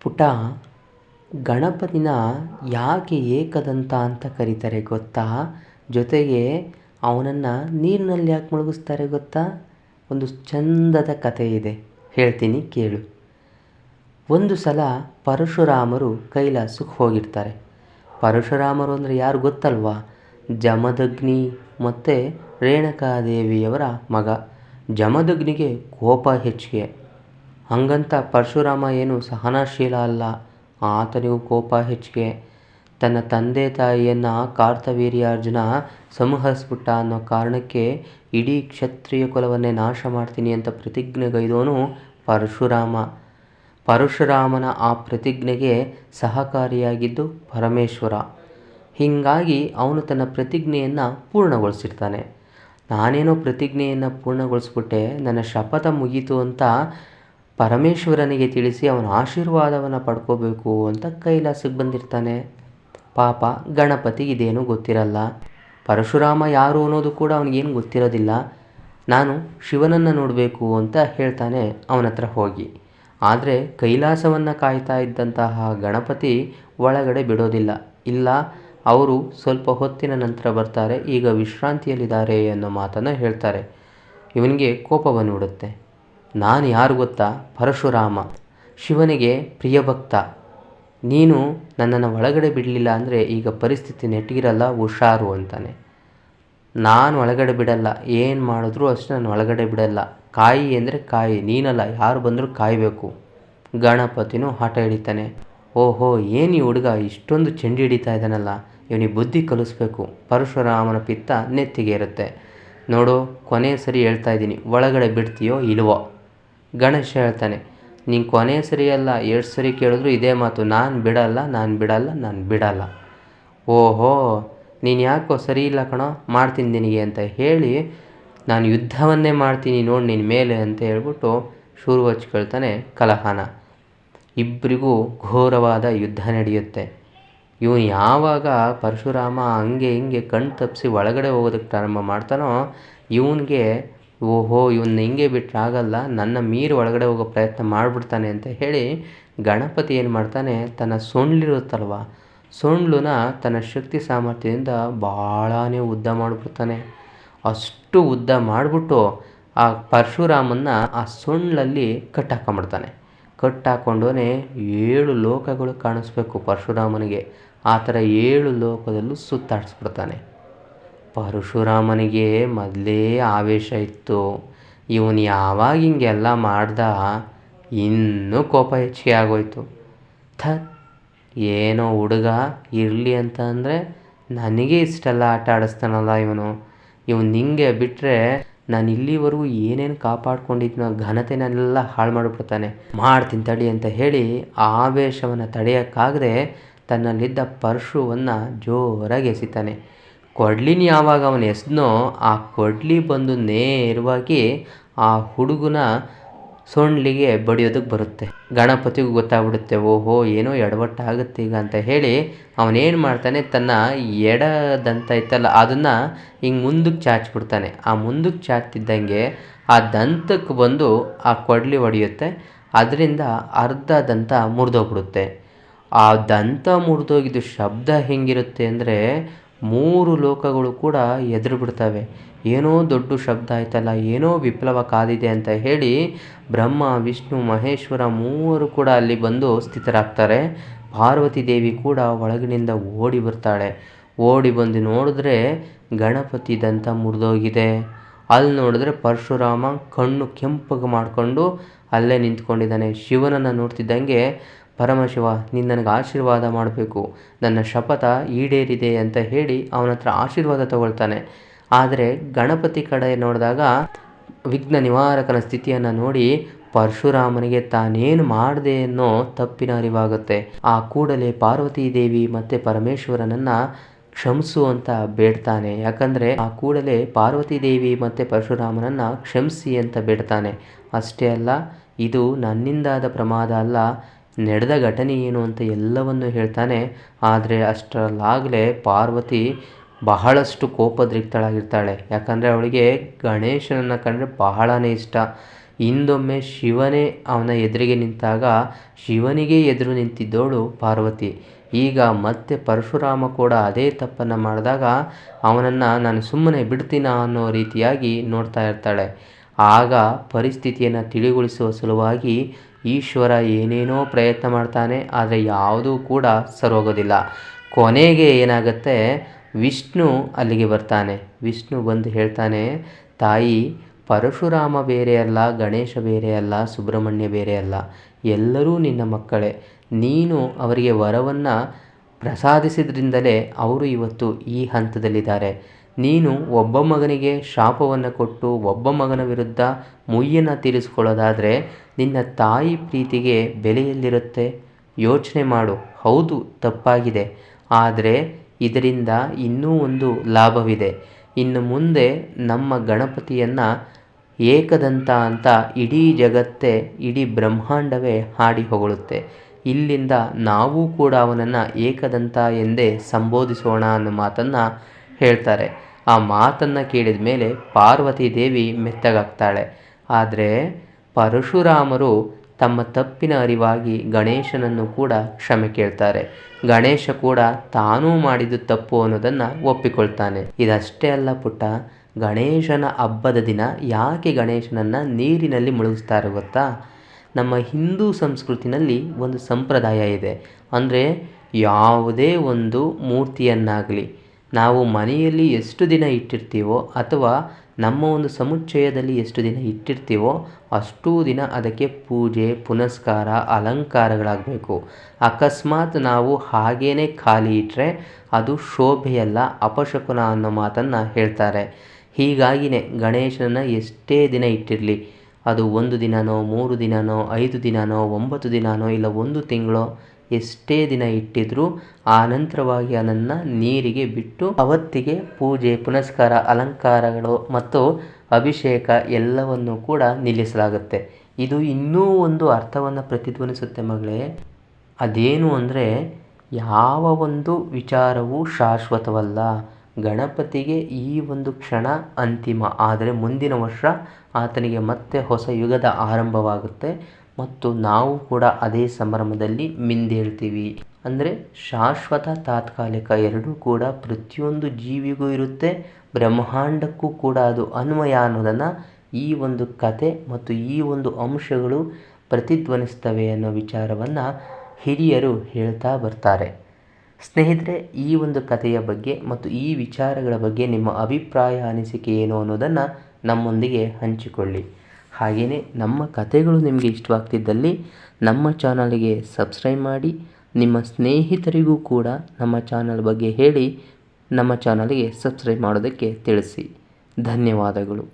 ಪುಟ ಗಣಪತಿನ ಯಾಕೆ ಏಕದಂತ ಅಂತ ಕರೀತಾರೆ ಗೊತ್ತಾ? ಜೊತೆಗೆ ಅವನನ್ನು ನೀರಿನಲ್ಲಿ ಯಾಕೆ ಮುಳುಗಿಸ್ತಾರೆ ಗೊತ್ತಾ? ಒಂದು ಚಂದದ ಕಥೆ ಇದೆ. ಹೇಳ್ತೀನಿ, ಕೇಳು. ಒಂದು ಸಲ ಪರಶುರಾಮರು ಕೈಲಾಸಕ್ಕೆ ಹೋಗಿರ್ತಾರೆ. ಪರಶುರಾಮರು ಅಂದರೆ ಯಾರು ಗೊತ್ತಲ್ವಾ? ಜಮದಗ್ನಿ ಮತ್ತು ರೇಣುಕಾದೇವಿಯವರ ಮಗ. ಜಮದಗ್ನಿಗೆ ಕೋಪ ಹೆಚ್ಚಿಗೆ. ಹಂಗಂತ ಪರಶುರಾಮ ಏನು ಸಹನಶೀಲ ಅಲ್ಲ. ಆತನಿಗೂ ಕೋಪ ಹೆಚ್ಚಿಗೆ. ತನ್ನ ತಂದೆ ತಾಯಿಯನ್ನು ಕಾರ್ತವೀರ್ಯಾರ್ಜುನ ಸಂಹರಿಸ್ಬಿಟ್ಟ ಅನ್ನೋ ಕಾರಣಕ್ಕೆ ಇಡೀ ಕ್ಷತ್ರಿಯ ಕುಲವನ್ನೇ ನಾಶ ಮಾಡ್ತೀನಿ ಅಂತ ಪ್ರತಿಜ್ಞೆಗೈದವನು ಪರಶುರಾಮ. ಪರಶುರಾಮನ ಆ ಪ್ರತಿಜ್ಞೆಗೆ ಸಹಕಾರಿಯಾಗಿದ್ದು ಪರಮೇಶ್ವರ. ಹೀಗಾಗಿ ಅವನು ತನ್ನ ಪ್ರತಿಜ್ಞೆಯನ್ನು ಪೂರ್ಣಗೊಳಿಸಿರ್ತಾನೆ. ನಾನೇನೋ ಪ್ರತಿಜ್ಞೆಯನ್ನು ಪೂರ್ಣಗೊಳಿಸ್ಬಿಟ್ಟೆ, ನನ್ನ ಶಪಥ ಮುಗೀತು ಅಂತ ಪರಮೇಶ್ವರನಿಗೆ ತಿಳಿಸಿ ಅವನ ಆಶೀರ್ವಾದವನ್ನು ಪಡ್ಕೋಬೇಕು ಅಂತ ಕೈಲಾಸಕ್ಕೆ ಬಂದಿರ್ತಾನೆ. ಪಾಪ ಗಣಪತಿ ಇದೇನೂ ಗೊತ್ತಿರಲ್ಲ. ಪರಶುರಾಮ ಯಾರು ಅನ್ನೋದು ಕೂಡ ಅವನಿಗೇನು ಗೊತ್ತಿರೋದಿಲ್ಲ. ನಾನು ಶಿವನನ್ನು ನೋಡಬೇಕು ಅಂತ ಹೇಳ್ತಾನೆ ಅವನ ಹತ್ರ ಹೋಗಿ. ಆದರೆ ಕೈಲಾಸವನ್ನು ಕಾಯ್ತಾ ಇದ್ದಂತಹ ಗಣಪತಿ ಒಳಗಡೆ ಬಿಡೋದಿಲ್ಲ. ಇಲ್ಲ, ಅವರು ಸ್ವಲ್ಪ ಹೊತ್ತಿನ ನಂತರ ಬರ್ತಾರೆ, ಈಗ ವಿಶ್ರಾಂತಿಯಲ್ಲಿದ್ದಾರೆ ಅನ್ನೋ ಮಾತನ್ನು ಹೇಳ್ತಾರೆ. ಇವನಿಗೆ ಕೋಪ ಬಂದುಬಿಡುತ್ತೆ ನಾನು ಯಾರು ಗೊತ್ತಾ? ಪರಶುರಾಮ, ಶಿವನಿಗೆ ಪ್ರಿಯ ಭಕ್ತ ನೀನು ನನ್ನನ್ನು ಒಳಗಡೆ ಬಿಡಲಿಲ್ಲ ಅಂದರೆ ಈಗ ಪರಿಸ್ಥಿತಿ ನೆಟ್ಟಿರಲ್ಲ, ಹುಷಾರು ಅಂತಾನೆ. ನಾನು ಒಳಗಡೆ ಬಿಡಲ್ಲ, ಏನು ಮಾಡಿದ್ರೂ ಅಷ್ಟು ನಾನು ಒಳಗಡೆ ಬಿಡಲ್ಲ. ಕಾಯಿ ಅಂದರೆ ಕಾಯಿ, ನೀನಲ್ಲ, ಯಾರು ಬಂದರೂ ಕಾಯಬೇಕು. ಗಣಪತಿನೂ ಹಠ ಹಿಡಿತಾನೆ. ಓಹೋ, ಏನು ಈ ಹುಡುಗ? ಇಷ್ಟೊಂದು ಚೆಂಡಿ ಹಿಡಿತಾ ಇದ್ದಾನಲ್ಲ. ಇವನಿಗೆ ಬುದ್ಧಿ ಕಲಿಸ್ಬೇಕು. ಪರಶುರಾಮನ ಪಿತ್ತ ನೆತ್ತಿಗೆ ಇರುತ್ತೆ ನೋಡು, ಕೊನೆಯ ಸರಿ ಹೇಳ್ತಾ ಇದ್ದೀನಿ. ಒಳಗಡೆ ಬಿಡ್ತೀಯೋ ಇಲ್ವೋ? ಗಣೇಶ ಹೇಳ್ತಾನೆ, ನೀನು ಕೊನೆ ಸರಿ ಅಲ್ಲ ಎಷ್ಟು ಸರಿ ಕೇಳಿದ್ರು ಇದೇ ಮಾತು, ನಾನು ಬಿಡಲ್ಲ ನಾನು ಬಿಡಲ್ಲ ನಾನು ಬಿಡಲ್ಲ. ಓಹೋ, ನೀನು ಯಾಕೋ ಸರಿ ಇಲ್ಲ ಕಣೋ, ಮಾಡ್ತೀನಿ ನಿನಗೆ ಅಂತ ಹೇಳಿ ನಾನು ಯುದ್ಧವನ್ನೇ ಮಾಡ್ತೀನಿ ನೋಡಿ ನಿನ್ನ ಮೇಲೆ ಅಂತ ಹೇಳ್ಬಿಟ್ಟು ಶುರು ಹಚ್ಕೊಳ್ತಾನೆ ಕಲಹನ. ಇಬ್ಬರಿಗೂ ಘೋರವಾದ ಯುದ್ಧ ನಡೆಯುತ್ತೆ. ಇವನು ಯಾವಾಗ ಪರಶುರಾಮ ಹಂಗೆ ಹಿಂಗೆ ಕಣ್ಣು ತಪ್ಪಿಸಿ ಒಳಗಡೆ ಹೋಗೋದಕ್ಕೆ ಪ್ರಾರಂಭ ಮಾಡ್ತಾನೋ, ಇವನಿಗೆ ಓಹೋ ಇವನ್ನ ಹಿಂಗೆ ಬಿಟ್ಟರೆ ಆಗಲ್ಲ, ನನ್ನ ಮೀರು ಒಳಗಡೆ ಹೋಗೋ ಪ್ರಯತ್ನ ಮಾಡಿಬಿಡ್ತಾನೆ ಅಂತ ಹೇಳಿ ಗಣಪತಿ ಏನು ಮಾಡ್ತಾನೆ, ತನ್ನ ಸೊಂಡ್ಲಿರುತ್ತಲ್ವ ಸೊಂಡ್ಲನ್ನ ತನ್ನ ಶಕ್ತಿ ಸಾಮರ್ಥ್ಯದಿಂದ ಭಾಳಾನೇ ಉದ್ದ ಮಾಡಿಬಿಡ್ತಾನೆ. ಅಷ್ಟು ಉದ್ದ ಮಾಡಿಬಿಟ್ಟು ಆ ಪರಶುರಾಮನ್ನ ಆ ಸೊಂಡ್ಲಲ್ಲಿ ಕಟ್ಟಾಕೊಂಬಿಡ್ತಾನೆ ಕಟ್ಟಾಕೊಂಡೋನೆ ಏಳು ಲೋಕಗಳು ಕಾಣಿಸ್ಬೇಕು ಪರಶುರಾಮನಿಗೆ. ಆ ಥರ ಏಳು ಲೋಕದಲ್ಲೂ ಸುತ್ತಾಡಿಸ್ಬಿಡ್ತಾನೆ. ಪರಶುರಾಮನಿಗೆ ಮೊದಲೇ ಆವೇಶ ಇತ್ತು. ಇವನು ಯಾವಾಗ ಹಿಂಗೆಲ್ಲ ಮಾಡ್ದ ಇನ್ನೂ ಕೋಪ ಹೆಚ್ಚಿಗೆ ಆಗೋಯ್ತು ಥ, ಏನೋ ಹುಡುಗ ಇರಲಿ ಅಂತ ಅಂದರೆ ನನಗೆ ಇಷ್ಟೆಲ್ಲ ಆಟ ಆಡಿಸ್ತಾನಲ್ಲ ಇವನು. ಇವನು ನಿಂಗೆ ಬಿಟ್ಟರೆ ನಾನು ಇಲ್ಲಿವರೆಗೂ ಏನೇನು ಕಾಪಾಡ್ಕೊಂಡಿದ್ನೋ ಘನತೆನೆಲ್ಲ ಹಾಳು ಮಾಡಿಬಿಡ್ತಾನೆ. ಮಾಡ್ತೀನಿ ತಡಿ ಅಂತ ಹೇಳಿ ಆವೇಶವನ್ನು ತಡೆಯೋಕ್ಕಾಗದೆ ತನ್ನಲ್ಲಿದ್ದ ಪರಶುವನ್ನು ಜೋರಾಗಿ ಎಸಿತಾನೆ. ಕೊಡ್ಲಿನ ಯಾವಾಗ ಅವನು ಎಸ್ದನೋ ಆ ಕೊಡ್ಲಿ ಬಂದು ನೇರವಾಗಿ ಆ ಹುಡುಗನ ಸೊಂಡ್ಲಿಗೆ ಬಡಿಯೋದಕ್ಕೆ ಬರುತ್ತೆ. ಗಣಪತಿಗೂ ಗೊತ್ತಾಗ್ಬಿಡುತ್ತೆ, ಓಹೋ, ಏನೋ ಎಡವಟ್ಟಾಗುತ್ತೆ ಈಗ ಅಂತ ಹೇಳಿ ಅವನೇನು ಮಾಡ್ತಾನೆ, ತನ್ನ ಎಡದಂತ ಇತ್ತಲ್ಲ ಅದನ್ನು ಹಿಂಗೆ ಮುಂದಕ್ಕೆ ಚಾಚ್ಬಿಡ್ತಾನೆ. ಆ ಮುಂದಕ್ಕೆ ಚಾಚ್ತಿದ್ದಂಗೆ ಆ ದಂತಕ್ಕೆ ಬಂದು ಆ ಕೊಡ್ಲಿ ಹೊಡೆಯುತ್ತೆ ಅದರಿಂದ ಅರ್ಧ ದಂತ ಮುರಿದೋಗ್ಬಿಡುತ್ತೆ. ಆ ದಂತ ಮುರಿದೋಗಿದ್ದು ಶಬ್ದ ಹೆಂಗಿರುತ್ತೆ ಅಂದರೆ ಮೂರು ಲೋಕಗಳು ಕೂಡ ಎದುರು ಬಿಡ್ತವೆ. ಏನೋ ದೊಡ್ಡ ಶಬ್ದ ಆಯ್ತಲ್ಲ, ಏನೋ ವಿಪ್ಲವ ಕಾದಿದೆ ಅಂತ ಹೇಳಿ ಬ್ರಹ್ಮ, ವಿಷ್ಣು, ಮಹೇಶ್ವರ ಮೂವರು ಕೂಡ ಅಲ್ಲಿ ಬಂದು ಸ್ಥಿತರಾಗ್ತಾರೆ. ಪಾರ್ವತಿ ದೇವಿ ಕೂಡ ಒಳಗಿನಿಂದ ಓಡಿ ಬರ್ತಾಳೆ. ಓಡಿ ಬಂದು ನೋಡಿದ್ರೆ ಗಣಪತಿ ದಂತ ಮುರಿದೋಗಿದೆ. ಅಲ್ಲಿ ನೋಡಿದ್ರೆ ಪರಶುರಾಮ ಕಣ್ಣು ಕೆಂಪಗೆ ಮಾಡಿಕೊಂಡು ಅಲ್ಲೇ ನಿಂತ್ಕೊಂಡಿದ್ದಾನೆ. ಶಿವನನ್ನು ನೋಡ್ತಿದ್ದಂಗೆ ಪರಮಶಿವ ನೀನು ನನಗೆ ಆಶೀರ್ವಾದ ಮಾಡಬೇಕು. ನನ್ನ ಶಪಥ ಈಡೇರಿದೆ ಅಂತ ಹೇಳಿ ಅವನ ಹತ್ರ ಆಶೀರ್ವಾದ ತಗೊಳ್ತಾನೆ. ಆದರೆ ಗಣಪತಿ ಕಡೆ ನೋಡಿದಾಗ ವಿಘ್ನ ನಿವಾರಕನ ಸ್ಥಿತಿಯನ್ನು ನೋಡಿ ಪರಶುರಾಮನಿಗೆ ತಾನೇನು ಮಾಡಿದೆ ಅನ್ನೋ ತಪ್ಪಿನ ಅರಿವಾಗುತ್ತೆ. ಆ ಕೂಡಲೇ ಪಾರ್ವತಿ ದೇವಿ ಮತ್ತು ಪರಮೇಶ್ವರನನ್ನು ಕ್ಷಮಿಸು ಅಂತ ಬೇಡ್ತಾನೆ. ಯಾಕಂದರೆ ಆ ಕೂಡಲೇ ಪಾರ್ವತಿ ದೇವಿ ಮತ್ತು ಪರಶುರಾಮನನ್ನು ಕ್ಷಮಿಸಿ ಅಂತ ಬೇಡ್ತಾನೆ. ಅಷ್ಟೇ ಅಲ್ಲ, ಇದು ನನ್ನಿಂದಾದ ಪ್ರಮಾದ ಅಲ್ಲ. ನಡೆದ ಘಟನೆ ಏನು ಅಂತ ಎಲ್ಲವನ್ನು ಹೇಳ್ತಾನೆ. ಆದರೆ ಅಷ್ಟರಲ್ಲಾಗಲೇ ಪಾರ್ವತಿ ಬಹಳಷ್ಟು ಕೋಪದ್ರಿಕ್ತಳಾಗಿರ್ತಾಳೆ ಯಾಕಂದರೆ ಅವಳಿಗೆ ಗಣೇಶನನ್ನು ಕಂಡರೆ ಬಹಳನೇ ಇಷ್ಟ. ಹಿಂದೊಮ್ಮೆ ಶಿವನೇ ಅವನ ಎದುರಿಗೆ ನಿಂತಾಗ ಶಿವನಿಗೆ ಎದುರು ನಿಂತಿದ್ದವಳು ಪಾರ್ವತಿ. ಈಗ ಮತ್ತೆ ಪರಶುರಾಮ ಕೂಡ ಅದೇ ತಪ್ಪನ್ನು ಮಾಡಿದಾಗ ಅವನನ್ನು ನಾನು ಸುಮ್ಮನೆ ಬಿಡ್ತೀನ ಅನ್ನೋ ರೀತಿಯಾಗಿ ನೋಡ್ತಾ ಇರ್ತಾಳೆ. ಆಗ ಪರಿಸ್ಥಿತಿಯನ್ನು ತಿಳಿಗೊಳಿಸುವ ಸಲುವಾಗಿ ಈಶ್ವರ ಏನೇನೋ ಪ್ರಯತ್ನ ಮಾಡ್ತಾನೆ, ಆದರೆ ಯಾವುದೂ ಕೂಡ ಸರೋಗೋದಿಲ್ಲ. ಕೊನೆಗೆ ಏನಾಗುತ್ತೆ, ವಿಷ್ಣು ಅಲ್ಲಿಗೆ ಬರ್ತಾನೆ. ವಿಷ್ಣು ಬಂದು ಹೇಳ್ತಾನೆ, ತಾಯಿ, ಪರಶುರಾಮ ಬೇರೆ ಅಲ್ಲ, ಗಣೇಶ ಬೇರೆ ಅಲ್ಲ, ಸುಬ್ರಹ್ಮಣ್ಯ ಬೇರೆ ಅಲ್ಲ. ಎಲ್ಲರೂ ನಿನ್ನ ಮಕ್ಕಳೇ. ನೀನು ಅವರಿಗೆ ವರವನ್ನು ಪ್ರಸಾದಿಸಿದ್ರಿಂದಲೇ ಅವರು ಇವತ್ತು ಈ ಹಂತದಲ್ಲಿದ್ದಾರೆ. ನೀನು ಒಬ್ಬ ಮಗನಿಗೆ ಶಾಪವನ್ನು ಕೊಟ್ಟು ಒಬ್ಬ ಮಗನ ವಿರುದ್ಧ ಮುಯ್ಯನ್ನು ತೀರಿಸ್ಕೊಳ್ಳೋದಾದರೆ ನಿನ್ನ ತಾಯಿ ಪ್ರೀತಿಗೆ ಬೆಲೆಯಲ್ಲಿರುತ್ತೆ. ಯೋಚನೆ ಮಾಡು. ಹೌದು, ತಪ್ಪಾಗಿದೆ. ಆದರೆ ಇದರಿಂದ ಇನ್ನೂ ಒಂದು ಲಾಭವಿದೆ. ಇನ್ನು ಮುಂದೆ ನಮ್ಮ ಗಣಪತಿಯನ್ನು ಏಕದಂತ ಅಂತ ಇಡೀ ಜಗತ್ತೇ, ಇಡೀ ಬ್ರಹ್ಮಾಂಡವೇ ಹಾಡಿ ಹೊಗಳುತ್ತೆ. ಇಲ್ಲಿಂದ ನಾವು ಕೂಡ ಅವನನ್ನು ಏಕದಂತ ಎಂದೇ ಸಂಬೋಧಿಸೋಣ ಅನ್ನೋ ಮಾತನ್ನು ಹೇಳ್ತಾರೆ. ಆ ಮಾತನ್ನು ಕೇಳಿದ ಮೇಲೆ ಪಾರ್ವತಿ ದೇವಿ ಮೆತ್ತಗಾಗ್ತಾಳೆ. ಆದರೆ ಪರಶುರಾಮರು ತಮ್ಮ ತಪ್ಪಿನ ಅರಿವಾಗಿ ಗಣೇಶನನ್ನು ಕೂಡ ಕ್ಷಮೆ ಕೇಳ್ತಾರೆ. ಗಣೇಶ ಕೂಡ ತಾನೂ ಮಾಡಿದ್ದು ತಪ್ಪು ಅನ್ನೋದನ್ನು ಒಪ್ಪಿಕೊಳ್ತಾನೆ. ಇದಷ್ಟೇ ಅಲ್ಲ ಪುಟ್ಟ, ಗಣೇಶನ ಹಬ್ಬದ ದಿನ ಯಾಕೆ ಗಣೇಶನನ್ನು ನೀರಿನಲ್ಲಿ ಮುಳುಗಿಸ್ತಾರೆ ಗೊತ್ತಾ? ನಮ್ಮ ಹಿಂದೂ ಸಂಸ್ಕೃತಿನಲ್ಲಿ ಒಂದು ಸಂಪ್ರದಾಯ ಇದೆ. ಅಂದರೆ ಯಾವುದೇ ಒಂದು ಮೂರ್ತಿಯನ್ನಾಗಲಿ ನಾವು ಮನೆಯಲ್ಲಿ ಎಷ್ಟು ದಿನ ಇಟ್ಟಿರ್ತೀವೋ ಅಥವಾ ನಮ್ಮ ಒಂದು ಸಮುಚ್ಚಯದಲ್ಲಿ ಎಷ್ಟು ದಿನ ಇಟ್ಟಿರ್ತೀವೋ ಅಷ್ಟೂ ದಿನ ಅದಕ್ಕೆ ಪೂಜೆ, ಪುನಸ್ಕಾರ, ಅಲಂಕಾರಗಳಾಗಬೇಕು. ಅಕಸ್ಮಾತ್ ನಾವು ಹಾಗೇ ಖಾಲಿ ಇಟ್ಟರೆ ಅದು ಶೋಭೆಯಲ್ಲ, ಅಪಶಕುನ ಅನ್ನೋ ಮಾತನ್ನು ಹೇಳ್ತಾರೆ. ಹೀಗಾಗಿಯೇ ಗಣೇಶನನ್ನು ಎಷ್ಟೇ ದಿನ ಇಟ್ಟಿರಲಿ, ಅದು ಒಂದು ದಿನನೋ, ಮೂರು ದಿನನೋ, ಐದು ದಿನನೋ, ಒಂಬತ್ತು ದಿನನೋ, ಇಲ್ಲ ಒಂದು ತಿಂಗಳೋ ಎಷ್ಟೇ ದಿನ ಇಟ್ಟಿದ್ರೂ ಆನಂತರವಾಗಿ ನಂತರವಾಗಿ ಅದನ್ನು ನೀರಿಗೆ ಬಿಟ್ಟು ಅವತ್ತಿಗೆ ಪೂಜೆ, ಪುನಸ್ಕಾರ, ಅಲಂಕಾರಗಳು ಮತ್ತು ಅಭಿಷೇಕ ಎಲ್ಲವನ್ನು ಕೂಡ ನಿಲ್ಲಿಸಲಾಗುತ್ತೆ. ಇದು ಇನ್ನೂ ಒಂದು ಅರ್ಥವನ್ನು ಪ್ರತಿಧ್ವನಿಸುತ್ತೆ ಮಗಳೇ. ಅದೇನು ಅಂದರೆ ಯಾವ ಒಂದು ವಿಚಾರವೂ ಶಾಶ್ವತವಲ್ಲ. ಗಣಪತಿಗೆ ಈ ಒಂದು ಕ್ಷಣ ಅಂತಿಮ. ಆದರೆ ಮುಂದಿನ ವರ್ಷ ಆತನಿಗೆ ಮತ್ತೆ ಹೊಸ ಯುಗದ ಆರಂಭವಾಗುತ್ತೆ. ಮತ್ತು ನಾವು ಕೂಡ ಅದೇ ಸಂಭ್ರಮದಲ್ಲಿ ಮಿಂದೇಳ್ತೀವಿ. ಅಂದರೆ ಶಾಶ್ವತ ತಾತ್ಕಾಲಿಕ ಎರಡೂ ಕೂಡ ಪ್ರತಿಯೊಂದು ಜೀವಿಗೂ ಇರುತ್ತೆ, ಬ್ರಹ್ಮಾಂಡಕ್ಕೂ ಕೂಡ ಅದು ಅನ್ವಯ ಅನ್ನೋದನ್ನು ಈ ಒಂದು ಕತೆ ಮತ್ತು ಈ ಒಂದು ಅಂಶಗಳು ಪ್ರತಿಧ್ವನಿಸ್ತವೆ ಅನ್ನೋ ವಿಚಾರವನ್ನು ಹಿರಿಯರು ಹೇಳ್ತಾ ಬರ್ತಾರೆ. ಸ್ನೇಹಿತರೆ, ಈ ಒಂದು ಕಥೆಯ ಬಗ್ಗೆ ಮತ್ತು ಈ ವಿಚಾರಗಳ ಬಗ್ಗೆ ನಿಮ್ಮ ಅಭಿಪ್ರಾಯ, ಅನಿಸಿಕೆ ಏನು ಅನ್ನೋದನ್ನು ನಮ್ಮೊಂದಿಗೆ ಹಂಚಿಕೊಳ್ಳಿ. ಹಾಗೆಯೇ ನಮ್ಮ ಕಥೆಗಳು ನಿಮಗೆ ಇಷ್ಟವಾಗ್ತಿದ್ದಲ್ಲಿ ನಮ್ಮ ಚಾನಲ್ಗೆ ಸಬ್ಸ್ಕ್ರೈಬ್ ಮಾಡಿ, ನಿಮ್ಮ ಸ್ನೇಹಿತರಿಗೂ ಕೂಡ ನಮ್ಮ ಚಾನಲ್ ಬಗ್ಗೆ ಹೇಳಿ, ನಮ್ಮ ಚಾನಲ್ಗೆ ಸಬ್ಸ್ಕ್ರೈಬ್ ಮಾಡೋದಕ್ಕೆ ತಿಳಿಸಿ. ಧನ್ಯವಾದಗಳು.